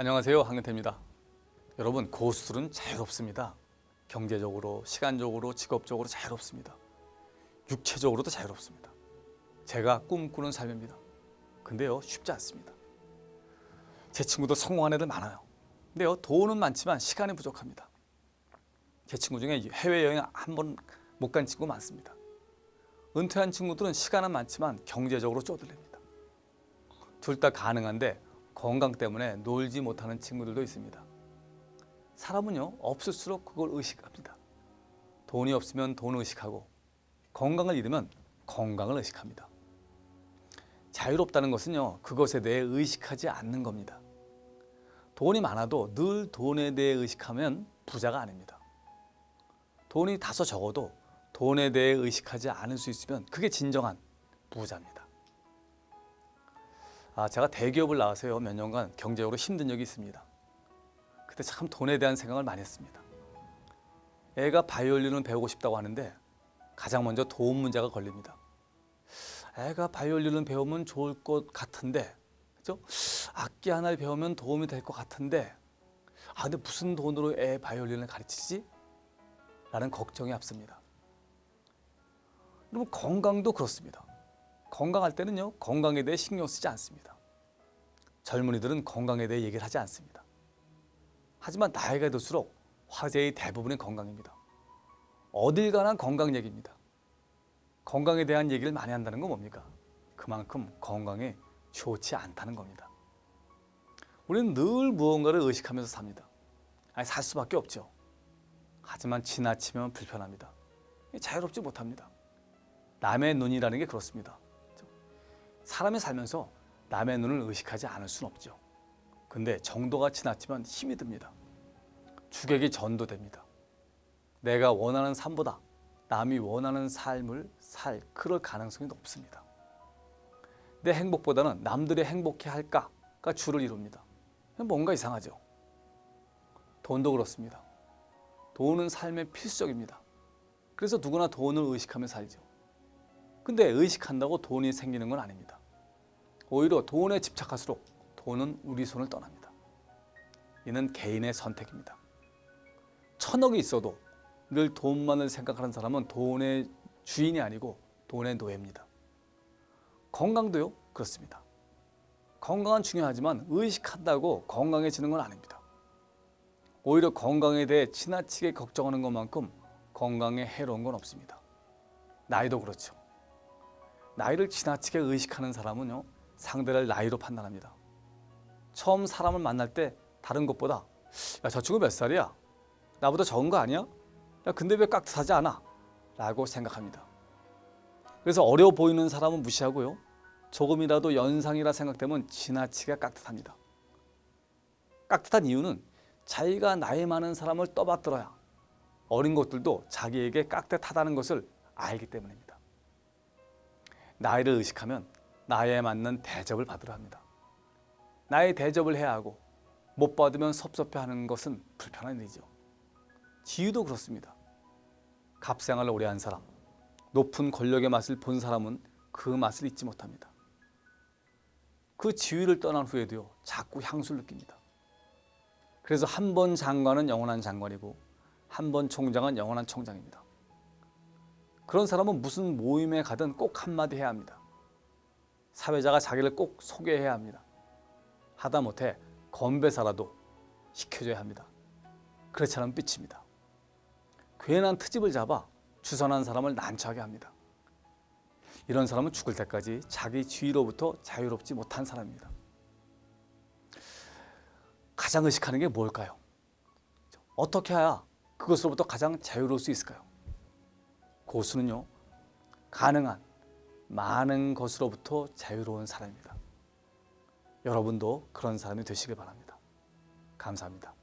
안녕하세요. 황근태입니다. 여러분, 고수들은 자유롭습니다. 경제적으로, 시간적으로, 직업적으로 자유롭습니다. 육체적으로도 자유롭습니다. 제가 꿈꾸는 삶입니다. 근데요, 쉽지 않습니다. 제 친구들 성공한 애들 많아요. 근데요, 돈은 많지만 시간이 부족합니다. 제 친구 중에 해외여행 한 번 못 간 친구 많습니다. 은퇴한 친구들은 시간은 많지만 경제적으로 쪼들립니다. 둘 다 가능한데 건강 때문에 놀지 못하는 친구들도 있습니다. 사람은요, 없을수록 그걸 의식합니다. 돈이 없으면 돈을 의식하고 건강을 잃으면 건강을 의식합니다. 자유롭다는 것은요, 그것에 대해 의식하지 않는 겁니다. 돈이 많아도 늘 돈에 대해 의식하면 부자가 아닙니다. 돈이 다소 적어도 돈에 대해 의식하지 않을 수 있으면 그게 진정한 부자입니다. 아, 제가 대기업을 나와서요 몇 년간 경제적으로 힘든 적이 있습니다. 그때 참 돈에 대한 생각을 많이 했습니다. 애가 바이올린을 배우고 싶다고 하는데 가장 먼저 돈 문제가 걸립니다. 애가 바이올린을 배우면 좋을 것 같은데, 그죠? 악기 하나를 배우면 도움이 될 것 같은데, 아 근데 무슨 돈으로 애 바이올린을 가르치지? 라는 걱정이 앞섭니다. 여러분 건강도 그렇습니다. 건강할 때는요 건강에 대해 신경 쓰지 않습니다. 젊은이들은 건강에 대해 얘기를 하지 않습니다. 하지만 나이가 들수록 화제의 대부분이 건강입니다. 어딜 가나 건강 얘기입니다. 건강에 대한 얘기를 많이 한다는 건 뭡니까? 그만큼 건강에 좋지 않다는 겁니다. 우리는 늘 무언가를 의식하면서 삽니다. 아니, 살 수밖에 없죠. 하지만 지나치면 불편합니다. 자유롭지 못합니다. 남의 눈이라는 게 그렇습니다. 사람이 살면서 남의 눈을 의식하지 않을 수는 없죠. 근데 정도가 지나치면 힘이 듭니다. 주객이 전도됩니다. 내가 원하는 삶보다 남이 원하는 삶을 살 그럴 가능성이 높습니다. 내 행복보다는 남들이 행복해 할까가 주를 이룹니다. 뭔가 이상하죠. 돈도 그렇습니다. 돈은 삶의 필수적입니다. 그래서 누구나 돈을 의식하며 살죠. 근데 의식한다고 돈이 생기는 건 아닙니다. 오히려 돈에 집착할수록 돈은 우리 손을 떠납니다. 이는 개인의 선택입니다. 천억이 있어도 늘 돈만을 생각하는 사람은 돈의 주인이 아니고 돈의 노예입니다. 건강도요 그렇습니다. 건강은 중요하지만 의식한다고 건강해지는 건 아닙니다. 오히려 건강에 대해 지나치게 걱정하는 것만큼 건강에 해로운 건 없습니다. 나이도 그렇죠. 나이를 지나치게 의식하는 사람은요 상대를 나이로 판단합니다. 처음 사람을 만날 때 다른 것보다 야 저 친구 몇 살이야? 나보다 적은 거 아니야? 야 근데 왜 깍듯하지 않아? 라고 생각합니다. 그래서 어려 보이는 사람은 무시하고요. 조금이라도 연상이라 생각되면 지나치게 깍듯합니다. 깍듯한 이유는 자기가 나이 많은 사람을 떠받들어야 어린 것들도 자기에게 깍듯하다는 것을 알기 때문입니다. 나이를 의식하면 나이에 맞는 대접을 받으려 합니다. 나의 대접을 해야 하고 못 받으면 섭섭해하는 것은 불편한 일이죠. 지유도 그렇습니다. 값생활을 오래 한 사람, 높은 권력의 맛을 본 사람은 그 맛을 잊지 못합니다. 그 지위를 떠난 후에도요, 자꾸 향수를 느낍니다. 그래서 한 번 장관은 영원한 장관이고 한 번 총장은 영원한 총장입니다. 그런 사람은 무슨 모임에 가든 꼭 한마디 해야 합니다. 사회자가 자기를 꼭 소개해야 합니다. 하다못해 건배사라도 시켜줘야 합니다. 그렇지 않으면 삐칩니다. 괜한 트집을 잡아 주선한 사람을 난처하게 합니다. 이런 사람은 죽을 때까지 자기 지위로부터 자유롭지 못한 사람입니다. 가장 의식하는 게 뭘까요? 어떻게 해야 그것으로부터 가장 자유로울 수 있을까요? 고수는요, 가능한 많은 것으로부터 자유로운 사람입니다. 여러분도 그런 사람이 되시길 바랍니다. 감사합니다.